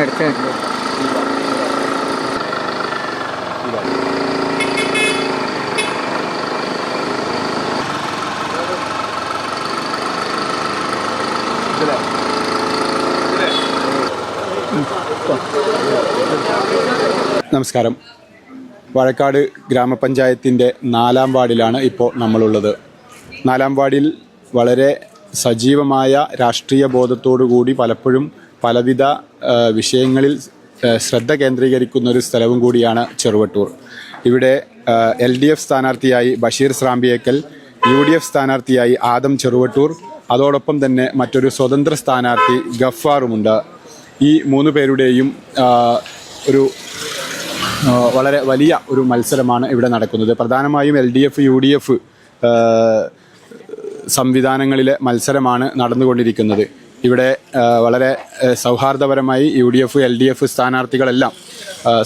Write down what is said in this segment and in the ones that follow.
എടുത്തിന് എടുത്തിന് നമസ്കാരം. വാഴക്കാട് ഗ്രാമപഞ്ചായത്തിന്റെ നാലാം വാർഡിലാണ് ഇപ്പോൾ നമ്മളുള്ളത്. നാലാം വാർഡിൽ വളരെ സജീവമായ രാഷ്ട്രീയ ബോധത്തോടു കൂടി പലപ്പോഴും പലവിധ വിഷയങ്ങളിൽ ശ്രദ്ധ കേന്ദ്രീകരിക്കുന്ന ഒരു സ്ഥലവും കൂടിയാണ് ചെറുവട്ടൂർ. ഇവിടെ എൽ ഡി എഫ് സ്ഥാനാർത്ഥിയായി Basheer Srambiyekkal U D F സ്ഥാനാർത്ഥിയായി ആദം ചെറുവട്ടൂർ അതോടൊപ്പം തന്നെ മറ്റൊരു സ്വതന്ത്ര സ്ഥാനാർത്ഥി ഗഫാറുമുണ്ട് ഈ മൂന്ന് പേരുടെയും ഒരു വളരെ വലിയ ഒരു മത്സരമാണ് ഇവിടെ നടക്കുന്നത്. പ്രധാനമായും L D F U D F സംവിധാനങ്ങളിലെ മത്സരമാണ് നടന്നുകൊണ്ടിരിക്കുന്നത്. ഇവിടെ വളരെ സൗഹാർദ്ദപരമായി U D F L D F സ്ഥാനാർത്ഥികളെല്ലാം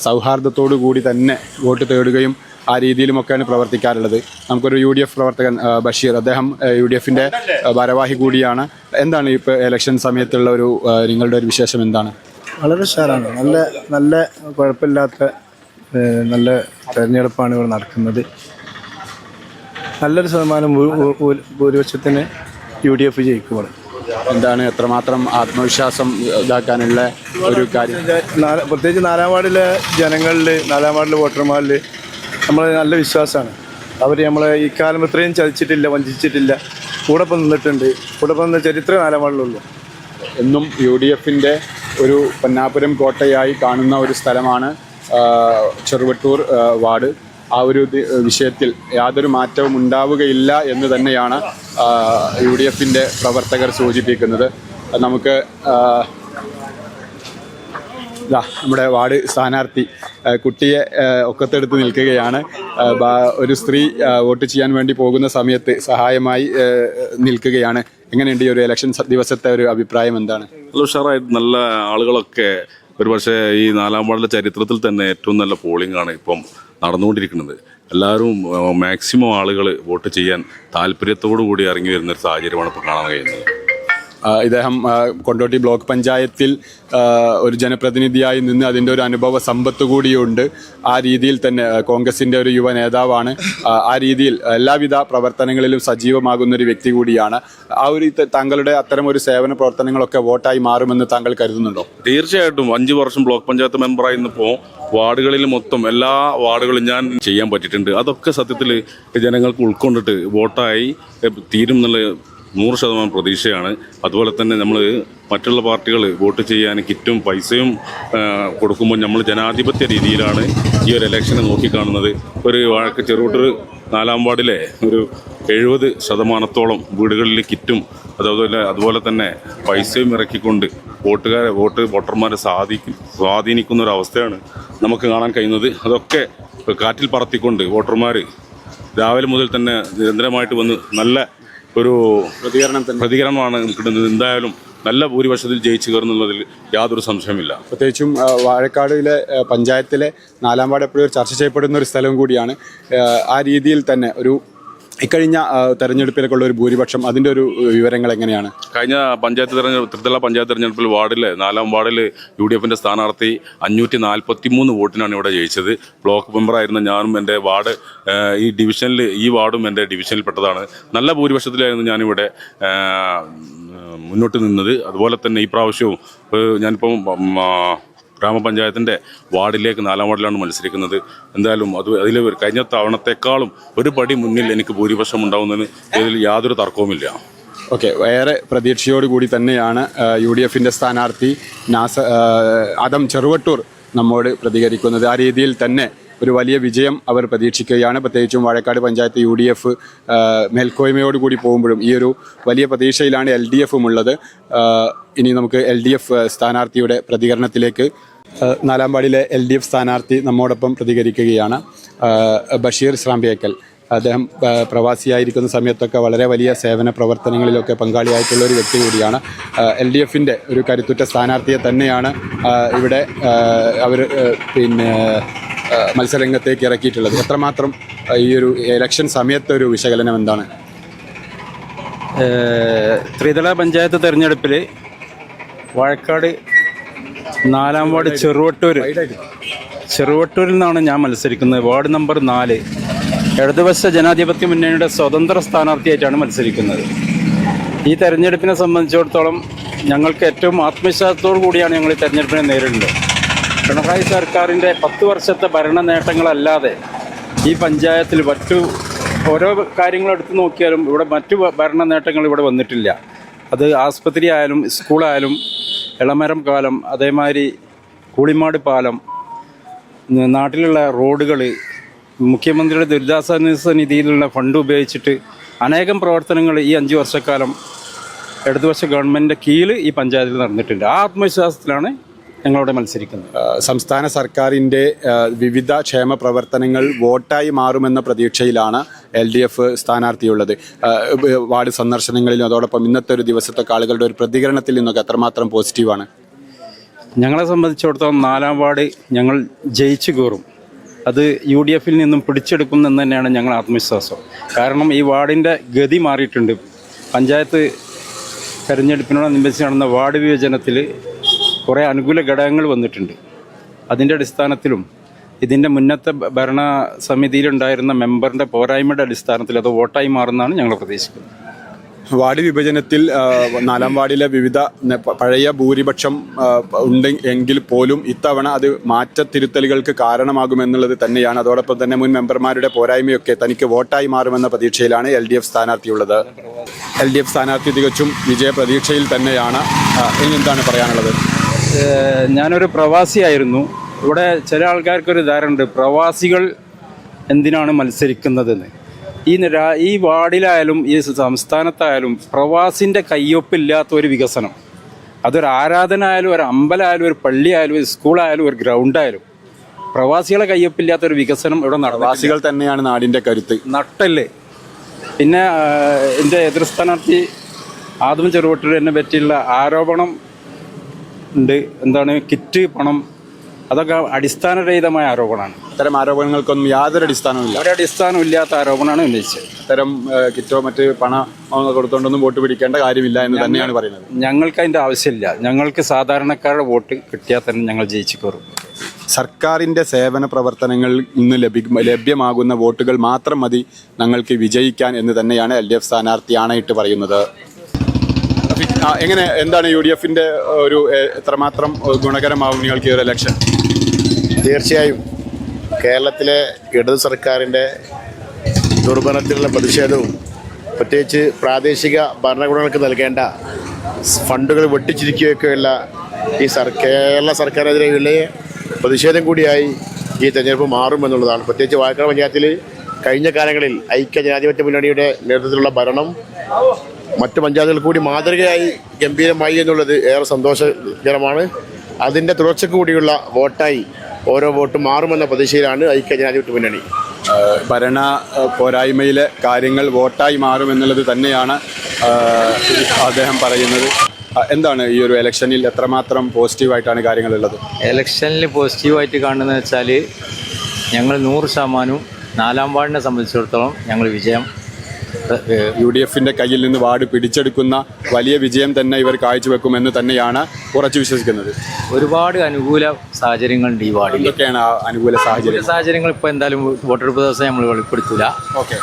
സൗഹാർദ്ദത്തോടു കൂടി തന്നെ വോട്ട് തേടുകയും ആ രീതിയിലുമൊക്കെയാണ് പ്രവർത്തിക്കാറുള്ളത്. നമുക്കൊരു യു ഡി എഫ് പ്രവർത്തകൻ ബഷീർ അദ്ദേഹം യു ഡി എഫിന്റെ ഭാരവാഹി കൂടിയാണ്. എന്താണ് ഇപ്പോൾ ഇലക്ഷൻ സമയത്തുള്ള ഒരു നിങ്ങളുടെ ഒരു വിശേഷം എന്താണ്? വളരെ ഉഷാറാണ്. നല്ല നല്ല കുഴപ്പമില്ലാത്ത നല്ല തെരഞ്ഞെടുപ്പാണ് ഇവിടെ നടക്കുന്നത്. നല്ലൊരു ശതമാനം ഭൂരിപക്ഷത്തിന് യു ഡി എഫ് ജയിക്കും ഇവിടെ. എന്താണ് എത്രമാത്രം ആത്മവിശ്വാസം ഇതാക്കാനുള്ള ഒരു കാര്യം? പ്രത്യേകിച്ച് നാലാം വാർഡിലെ ജനങ്ങളിൽ നാലാം വാർഡിലെ വോട്ടർമാരിൽ നമ്മൾ നല്ല വിശ്വാസമാണ്. അവർ നമ്മളെ ഈ കാലം ഇത്രയും ചതിച്ചിട്ടില്ല വഞ്ചിച്ചിട്ടില്ല. കൂടെ ഇപ്പം നിന്നിട്ടുണ്ട്. കൂടെ ഇപ്പം നിന്ന ചരിത്രം നാലാം വാർഡിലുള്ളൂ. എന്നും യു ഡി എഫിന്റെ ഒരു പൊന്നാപുരം കോട്ടയായി കാണുന്ന ഒരു സ്ഥലമാണ് ചെറുവട്ടൂർ വാർഡ്. ആ ഒരു വിഷയത്തിൽ യാതൊരു മാറ്റവും ഉണ്ടാവുകയില്ല എന്ന് തന്നെയാണ് യു ഡി എഫിന്റെ പ്രവർത്തകർ സൂചിപ്പിക്കുന്നത്. നമുക്ക് നമ്മുടെ വാർഡ് സ്ഥാനാർത്ഥി കുട്ടിയെ ഒക്കത്തെടുത്ത് നിൽക്കുകയാണ്. ഒരു സ്ത്രീ വോട്ട് ചെയ്യാൻ വേണ്ടി പോകുന്ന സമയത്ത് സഹായമായി നിൽക്കുകയാണ്. എങ്ങനെയുണ്ട് ഈ ഒരു ഇലക്ഷൻ ദിവസത്തെ ഒരു അഭിപ്രായം എന്താണ്? ഉഷാറായിട്ട് നല്ല ആളുകളൊക്കെ ഒരുപക്ഷെ ഈ നാലാം വാർഡിലെ ചരിത്രത്തിൽ തന്നെ ഏറ്റവും നല്ല പോളിംഗ് ആണ് ഇപ്പം. നടന്നുകൊണ്ടിരിക്കുന്നത്. എല്ലാവരും മാക്സിമം ആളുകൾ വോട്ട് ചെയ്യാൻ താല്പര്യത്തോടു കൂടി ഇറങ്ങി വരുന്ന ഒരു സാഹചര്യമാണ് ഇപ്പോൾ കാണാൻ കഴിയുന്നത്. ഇദ്ദേഹം കൊണ്ടോട്ടി ബ്ലോക്ക് പഞ്ചായത്തിൽ ഒരു ജനപ്രതിനിധിയായി നിന്ന് അതിന്റെ ഒരു അനുഭവ സമ്പത്ത് കൂടിയുണ്ട്. ആ രീതിയിൽ തന്നെ കോൺഗ്രസിന്റെ ഒരു യുവ നേതാവാണ്. ആ, രീതിയിൽ എല്ലാവിധ പ്രവർത്തനങ്ങളിലും സജീവമാകുന്ന ഒരു വ്യക്തി കൂടിയാണ്. ആ ഒരു താങ്കളുടെ അത്തരം ഒരു സേവന പ്രവർത്തനങ്ങളൊക്കെ വോട്ടായി മാറുമെന്ന് താങ്കൾ കരുതുന്നുണ്ടോ? തീർച്ചയായിട്ടും. അഞ്ച് വർഷം ബ്ലോക്ക് പഞ്ചായത്ത് മെമ്പറായി നിന്നപ്പോൾ വാർഡുകളിൽ മൊത്തം എല്ലാ വാർഡുകളും ഞാൻ ചെയ്യാൻ പറ്റിയിട്ടുണ്ട്. അതൊക്കെ സത്യത്തിൽ ജനങ്ങൾക്ക് ഉൾക്കൊണ്ടിട്ട് വോട്ടായി തീരും എന്നുള്ള നൂറ് ശതമാനം പ്രതീക്ഷയാണ്. അതുപോലെ തന്നെ നമ്മൾ മറ്റുള്ള പാർട്ടികൾ വോട്ട് ചെയ്യാൻ കിറ്റും പൈസയും കൊടുക്കുമ്പോൾ നമ്മൾ ജനാധിപത്യ രീതിയിലാണ് ഈ ഒരു ഇലക്ഷനെ നോക്കിക്കാണുന്നത്. ഒരു വഴക്ക് ചെറുകൂട്ടർ നാലാം വാർഡിലെ ഒരു എഴുപത് ശതമാനത്തോളം വീടുകളിൽ കിറ്റും അതുപോലെ അതുപോലെ തന്നെ പൈസയും ഇറക്കിക്കൊണ്ട് വോട്ടുകാരെ വോട്ട് വോട്ടർമാരെ സാധിക്കും സ്വാധീനിക്കുന്ന ഒരു അവസ്ഥയാണ് നമുക്ക് കാണാൻ കഴിയുന്നത്. അതൊക്കെ കാറ്റിൽ പറത്തിക്കൊണ്ട് വോട്ടർമാർ രാവിലെ മുതൽ തന്നെ നിരന്തരമായിട്ട് വന്ന് നല്ല ഒരു പ്രതികരണം പ്രതികരണമാണ് കിട്ടുന്നത്. എന്തായാലും നല്ല ഭൂരിപക്ഷത്തിൽ ജയിച്ചു കയറുന്നുള്ളതിൽ യാതൊരു സംശയമില്ല പ്രത്യേകിച്ചും വാഴക്കാടിലെ പഞ്ചായത്തിലെ നാലാം വാർഡ് എപ്പോഴും ചർച്ച ചെയ്യപ്പെടുന്ന ഒരു സ്ഥലം കൂടിയാണ്. ആ രീതിയിൽ തന്നെ ഒരു ഇക്കഴിഞ്ഞ തെരഞ്ഞെടുപ്പിലേക്കുള്ള ഒരു ഭൂരിപക്ഷം അതിന്റെ ഒരു വിവരങ്ങൾ എങ്ങനെയാണ്? കഴിഞ്ഞ പഞ്ചായത്ത് തെരഞ്ഞെടുപ്പ് ത്രിതല പഞ്ചായത്ത് തെരഞ്ഞെടുപ്പിൽ വാർഡിൽ നാലാം വാർഡിൽ യു ഡി എഫിന്റെ സ്ഥാനാർത്ഥി അഞ്ഞൂറ്റി നാൽപ്പത്തി മൂന്ന് വോട്ടിനാണ് ഇവിടെ ജയിച്ചത്. ബ്ലോക്ക് മെമ്പറായിരുന്ന ഞാനും എന്റെ വാർഡ് ഈ ഡിവിഷനിൽ ഈ വാർഡും എന്റെ ഡിവിഷനിൽപ്പെട്ടതാണ്. നല്ല ഭൂരിപക്ഷത്തിലായിരുന്നു ഞാനിവിടെ മുന്നോട്ട് നിന്നത്. അതുപോലെ തന്നെ ഈ പ്രാവശ്യവും ഞാനിപ്പം ഗ്രാമപഞ്ചായത്തിന്റെ വാർഡിലേക്ക് നാലാം വാർഡിലാണ് മത്സരിക്കുന്നത്. എന്തായാലും അത് അതിൽ കഴിഞ്ഞ തവണത്തെക്കാളും ഒരു പടി മുന്നിൽ എനിക്ക് ഭൂരിപക്ഷം ഉണ്ടാവുന്നതിന് ഇതിൽ യാതൊരു തർക്കവുമില്ല. ഓക്കെ ഏറെ പ്രതീക്ഷയോടുകൂടി തന്നെയാണ് യു ഡി എഫിന്റെ സ്ഥാനാർത്ഥി നാസ അതം ചെറുവട്ടൂർ നമ്മോട് പ്രതികരിക്കുന്നത്. ആ രീതിയിൽ തന്നെ ഒരു വലിയ വിജയം അവർ പ്രതീക്ഷിക്കുകയാണ്. പ്രത്യേകിച്ചും Vazhakkad panchayat U D F മേൽക്കോയ്മയോടുകൂടി പോകുമ്പോഴും ഈ ഒരു വലിയ പ്രതീക്ഷയിലാണ് എൽ ഡി എഫും ഉള്ളത് ഇനി നമുക്ക് എൽ ഡി എഫ് സ്ഥാനാർത്ഥിയുടെ പ്രതികരണത്തിലേക്ക് നാലാമ്പാടിയിലെ എൽ ഡി എഫ് സ്ഥാനാർത്ഥി നമ്മോടൊപ്പം പ്രതികരിക്കുകയാണ്. ബഷീർ ശ്രാമ്പിയേക്കൽ. അദ്ദേഹം പ്രവാസിയായിരിക്കുന്ന സമയത്തൊക്കെ വളരെ വലിയ സേവന പ്രവർത്തനങ്ങളിലൊക്കെ പങ്കാളിയായിട്ടുള്ള ഒരു വ്യക്തി കൂടിയാണ്. എൽ ഡി എഫിന്റെ ഒരു കരുത്തുറ്റ സ്ഥാനാർത്ഥിയെ തന്നെയാണ് ഇവിടെ അവർ പിന്നെ മത്സരരംഗത്തേക്ക് ഇറക്കിയിട്ടുള്ളത്. എത്രമാത്രം ഈ ഒരു ഇലക്ഷൻ സമയത്തെ ഒരു വിശകലനം എന്താണ്? ത്രിതല പഞ്ചായത്ത് തെരഞ്ഞെടുപ്പിൽ വാഴക്കാട് നാലാം വാർഡ് ചെറുവട്ടൂർ ചെറുവട്ടൂരിൽ നിന്നാണ് ഞാൻ മത്സരിക്കുന്നത്. വാർഡ് നമ്പർ നാല്. ഇടതുപക്ഷ ജനാധിപത്യ മുന്നണിയുടെ സ്വതന്ത്ര സ്ഥാനാർത്ഥിയായിട്ടാണ് മത്സരിക്കുന്നത്. ഈ തെരഞ്ഞെടുപ്പിനെ സംബന്ധിച്ചിടത്തോളം ഞങ്ങൾക്ക് ഏറ്റവും ആത്മവിശ്വാസത്തോടു കൂടിയാണ് ഞങ്ങൾ ഈ തെരഞ്ഞെടുപ്പിനെ നേരിടുന്നത് പിണറായി സർക്കാരിന്റെ പത്ത് വർഷത്തെ ഭരണ നേട്ടങ്ങളല്ലാതെ ഈ പഞ്ചായത്തിൽ മറ്റു ഓരോ കാര്യങ്ങൾ എടുത്തു നോക്കിയാലും ഇവിടെ മറ്റു ഭരണ നേട്ടങ്ങൾ ഇവിടെ വന്നിട്ടില്ല. അത് ആസ്പത്രി ആയാലും സ്കൂളായാലും ഇളമരം കാലം അതേമാതിരി കൂളിമാട് പാലം നാട്ടിലുള്ള റോഡുകൾ മുഖ്യമന്ത്രിയുടെ ദുരിതാശ്വാസ നിധിയിലുള്ള ഫണ്ട് ഉപയോഗിച്ചിട്ട് അനേകം പ്രവർത്തനങ്ങൾ ഈ അഞ്ച് വർഷക്കാലം ഇടതുപക്ഷ ഗവൺമെന്റിന്റെ കീഴിൽ ഈ പഞ്ചായത്തിൽ നടന്നിട്ടുണ്ട്. ആ ആത്മവിശ്വാസത്തിലാണ് ഞങ്ങളിവിടെ മത്സരിക്കുന്നത് സംസ്ഥാന സർക്കാരിന്റെ വിവിധ ക്ഷേമ പ്രവർത്തനങ്ങൾ വോട്ടായി മാറുമെന്ന പ്രതീക്ഷയിലാണ് എൽ ഡി എഫ് സ്ഥാനാർത്ഥിയുള്ളത്. വാർഡ് സന്ദർശനങ്ങളിലും അതോടൊപ്പം ഇന്നത്തെ ഒരു ദിവസത്തെ ആളുകളുടെ ഒരു പ്രതികരണത്തിൽ നിന്നൊക്കെ എത്രമാത്രം പോസിറ്റീവാണ്? ഞങ്ങളെ സംബന്ധിച്ചിടത്തോളം നാലാം വാർഡ് ഞങ്ങൾ ജയിച്ചു കയറും. അത് യു ഡി എഫിൽ നിന്നും പിടിച്ചെടുക്കും എന്ന് തന്നെയാണ് ഞങ്ങൾ ആത്മവിശ്വാസം. കാരണം ഈ വാർഡിന്റെ ഗതി മാറിയിട്ടുണ്ട്. പഞ്ചായത്ത് തെരഞ്ഞെടുപ്പിനോടനുബന്ധിച്ച് നടന്ന വാർഡ് വിഭജനത്തിൽ കുറേ അനുകൂല ഘടകങ്ങൾ വന്നിട്ടുണ്ട്. അതിന്റെ അടിസ്ഥാനത്തിലും ഇതിന്റെ മുന്നത്തെ ഭരണ സമിതിയിലുണ്ടായിരുന്ന മെമ്പറിന്റെ പോരായ്മയുടെ അടിസ്ഥാനത്തിൽ അത് വോട്ടായി മാറുന്നതാണ് ഞങ്ങൾ പ്രതീക്ഷിക്കുന്നത്. വാർഡ് വിഭജനത്തിൽ നാലാം വാർഡിലെ വിവിധ പഴയ ഭൂരിപക്ഷം ഉണ്ട് എങ്കിൽ പോലും ഇത്തവണ അത് മാറ്റത്തിരുത്തലുകൾക്ക് കാരണമാകുമെന്നുള്ളത് തന്നെയാണ്. അതോടൊപ്പം തന്നെ മുൻ മെമ്പർമാരുടെ പോരായ്മയൊക്കെ തനിക്ക് വോട്ടായി മാറുമെന്ന പ്രതീക്ഷയിലാണ് എൽ ഡി എഫ് സ്ഥാനാർത്ഥിയുള്ളത്. എൽ ഡി എഫ് സ്ഥാനാർത്ഥി തികച്ചും വിജയ പ്രതീക്ഷയിൽ തന്നെയാണ് ഇനി എന്താണ് പറയാനുള്ളത്? ഞാനൊരു പ്രവാസിയായിരുന്നു. ഇവിടെ ചില ആൾക്കാർക്കൊരു ധാരണയുണ്ട് പ്രവാസികൾ എന്തിനാണ് മത്സരിക്കുന്നതെന്ന്? ഈ ഈ വാർഡിലായാലും ഈ സംസ്ഥാനത്തായാലും പ്രവാസിന്റെ കയ്യൊപ്പില്ലാത്ത ഒരു വികസനം. അതൊരു ആരാധന ആയാലും ഒരു അമ്പലമായാലും ഒരു പള്ളിയായാലും ഒരു സ്കൂളായാലും ഒരു ഗ്രൗണ്ടായാലും പ്രവാസികളെ കയ്യൊപ്പില്ലാത്ത ഒരു വികസനം ഇവിടെ നടന്നു പ്രവാസികൾ തന്നെയാണ് നാടിന്റെ കരുത്ത്. നട്ടല്ലേ? പിന്നെ എന്റെ എതിർ സ്ഥാനാർത്ഥി ആദ്യം ചെറുവട്ടൂർ എന്നെ പറ്റിയുള്ള ആരോപണം ഉണ്ട്. എന്താണ്? കിറ്റ് പണം അതൊക്കെ അടിസ്ഥാനരഹിതമായ ആരോപണമാണ്. അത്തരം ആരോപണങ്ങൾക്കൊന്നും യാതൊരു അടിസ്ഥാനവുമില്ല ഒരു അടിസ്ഥാനം ഇല്ലാത്ത ആരോപണമാണ് ഉന്നയിച്ചത്. അത്തരം കിറ്റോ മറ്റ് പണം കൊടുത്തോണ്ടൊന്നും വോട്ട് പിടിക്കേണ്ട കാര്യമില്ല എന്ന് തന്നെയാണ് പറയുന്നത്. ഞങ്ങൾക്ക് അതിന്റെ ആവശ്യമില്ല. ഞങ്ങൾക്ക് സാധാരണക്കാരുടെ വോട്ട് കിട്ടിയാൽ തന്നെ ഞങ്ങൾ ജയിച്ചു കയറും സർക്കാരിന്റെ സേവന പ്രവർത്തനങ്ങൾ ഇന്ന് ലഭി ലഭ്യമാകുന്ന വോട്ടുകൾ മാത്രം മതി ഞങ്ങൾക്ക് വിജയിക്കാൻ എന്ന് തന്നെയാണ് എൽ ഡി എഫ് സ്ഥാനാർത്ഥി ആണയിട്ട് പറയുന്നത്. എങ്ങനെ എന്താണ് യു ഡി എഫിന്റെ ഒരു എത്രമാത്രം ഗുണകരമാവും നിങ്ങൾക്ക് ഈ ഒരു ഇലക്ഷൻ തീർച്ചയായും. കേരളത്തിലെ ഇടത് സർക്കാരിന്റെ ദുർഭരണത്തിലുള്ള പ്രതിഷേധവും പ്രത്യേകിച്ച് പ്രാദേശിക ഭരണകൂടങ്ങൾക്ക് നൽകേണ്ട ഫണ്ടുകൾ വെട്ടിച്ചിരിക്കുകയൊക്കെയുള്ള ഈ സർ കേരള സർക്കാരിനെതിരെയുള്ള പ്രതിഷേധം കൂടിയായി ഈ തെരഞ്ഞെടുപ്പ് മാറുമെന്നുള്ളതാണ് പ്രത്യേകിച്ച് വാഴക്കാട് പഞ്ചായത്തിൽ കഴിഞ്ഞ കാലങ്ങളിൽ ഐക്യ ജനാധിപത്യ മുന്നണിയുടെ നേതൃത്വത്തിലുള്ള ഭരണം മറ്റു പഞ്ചായത്തുകൾ കൂടി മാതൃകയായി ഗംഭീരമായി എന്നുള്ളത് ഏറെ സന്തോഷകരമാണ്. അതിന്റെ തുടർച്ചയ്ക്ക് കൂടിയുള്ള വോട്ടായി ഓരോ വോട്ടും മാറുമെന്ന പ്രതീക്ഷയിലാണ് ഐക്യ ജനാധിപത്യ മുന്നണി. ഭരണ പോരായ്മയിലെ കാര്യങ്ങൾ വോട്ടായി മാറുമെന്നുള്ളത് തന്നെയാണ് അദ്ദേഹം പറയുന്നത്. എന്താണ് ഈ ഒരു ഇലക്ഷനിൽ എത്രമാത്രം പോസിറ്റീവായിട്ടാണ് കാര്യങ്ങളുള്ളത്? ഇലക്ഷനിൽ പോസിറ്റീവായിട്ട് കാണുന്നത് വെച്ചാൽ ഞങ്ങൾ നൂറ് ശതമാനവും നാലാം വാർഡിനെ സംബന്ധിച്ചിടത്തോളം ഞങ്ങൾ വിജയം യു ഡി എഫിന്റെ കയ്യിൽ നിന്ന് വാർഡ് പിടിച്ചെടുക്കുന്ന വലിയ വിജയം തന്നെ ഇവർ കാഴ്ചവെക്കുമെന്ന് തന്നെയാണ് ഉറച്ചു വിശ്വസിക്കുന്നത്. ഒരുപാട് അനുകൂല സാഹചര്യങ്ങളുണ്ട് ഈ വാർഡിൽ എന്തൊക്കെയാണ് അനുകൂല സാഹചര്യം? സാഹചര്യങ്ങൾ ഇപ്പോൾ എന്തായാലും വോട്ടെടുപ്പ് ദിവസം നമ്മൾ വെളിപ്പെടുത്തില്ല ഓക്കെ.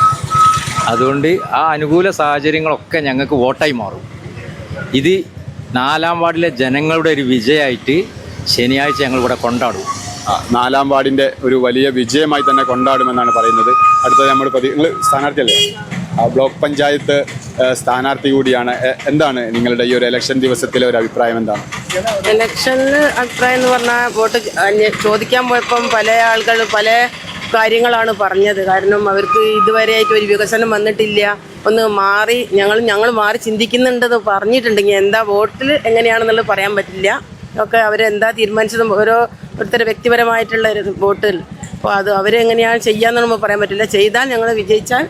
അതുകൊണ്ട് ആ അനുകൂല സാഹചര്യങ്ങളൊക്കെ ഞങ്ങൾക്ക് വോട്ടായി മാറും. ഇത് നാലാം വാർഡിലെ ജനങ്ങളുടെ ഒരു വിജയമായിട്ട് ശനിയാഴ്ച ഞങ്ങൾ ഇവിടെ കൊണ്ടാടും. നാലാം വാർഡിന്റെ ഒരു വലിയ വിജയമായി തന്നെ കൊണ്ടാടുമെന്നാണ് പറയുന്നത്. അടുത്തത് നമ്മൾ പ്രതി നിങ്ങൾ സ്ഥാനാർത്ഥിയല്ലേ? ബ്ലോക്ക് പഞ്ചായത്ത് സ്ഥാനാർത്ഥി കൂടിയാണ്. എന്താണ് നിങ്ങളുടെ ഈ ഒരു ഇലക്ഷൻ ദിവസത്തിലെ ഒരു അഭിപ്രായം എന്താണ്? ഇലക്ഷനിൽ അഭിപ്രായം എന്ന് പറഞ്ഞാൽ വോട്ട് ചോദിക്കാൻ പോയപ്പം പല ആളുകൾ പല കാര്യങ്ങളാണ് പറഞ്ഞത്. കാരണം അവർക്ക് ഇതുവരെയായിട്ട് ഒരു വികസനം വന്നിട്ടില്ല. ഒന്ന് മാറി ഞങ്ങൾ ഞങ്ങൾ മാറി ചിന്തിക്കുന്നുണ്ടെന്ന് പറഞ്ഞിട്ടുണ്ടെങ്കിൽ എന്താ വോട്ടിൽ എങ്ങനെയാണെന്നുള്ളത് പറയാൻ പറ്റില്ല. ഒക്കെ അവരെന്താ തീരുമാനിച്ചതും ഓരോ ഒരുത്തര വ്യക്തിപരമായിട്ടുള്ള വോട്ടിൽ. അപ്പോൾ അത് അവരെങ്ങനെയാണ് ചെയ്യാന്ന് പറയാൻ പറ്റില്ല. ചെയ്താൽ ഞങ്ങൾ വിജയിച്ചാൽ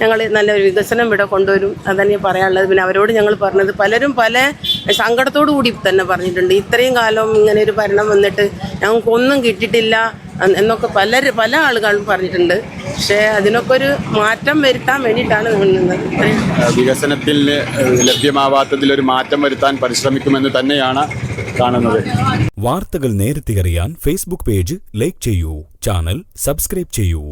ഞങ്ങൾ നല്ലൊരു വികസനം ഇവിടെ കൊണ്ടുവരും അതന്നെ പറയാനുള്ളത്. പിന്നെ അവരോട് ഞങ്ങൾ പറഞ്ഞത് പലരും പല സങ്കടത്തോടു കൂടി തന്നെ പറഞ്ഞിട്ടുണ്ട്. ഇത്രയും കാലം ഇങ്ങനെ ഒരു ഭരണം വന്നിട്ട് ഞങ്ങൾക്കൊന്നും കിട്ടിയിട്ടില്ല എന്നൊക്കെ പല പല ആളുകളും പറഞ്ഞിട്ടുണ്ട്. പക്ഷേ അതിനൊക്കെ ഒരു മാറ്റം വരുത്താൻ വേണ്ടിയിട്ടാണ് നിന്നത്. വികസനത്തിൽ ലഭ്യമാവാത്തതിൽ ഒരു മാറ്റം വരുത്താൻ പരിശ്രമിക്കുമെന്ന് തന്നെയാണ് കാണുന്നത്. വാർത്തകൾ നേരത്തെ അറിയാൻ ഫേസ്ബുക്ക് പേജ് ലൈക്ക് ചെയ്യൂ. ചാനൽ സബ്സ്ക്രൈബ് ചെയ്യൂ.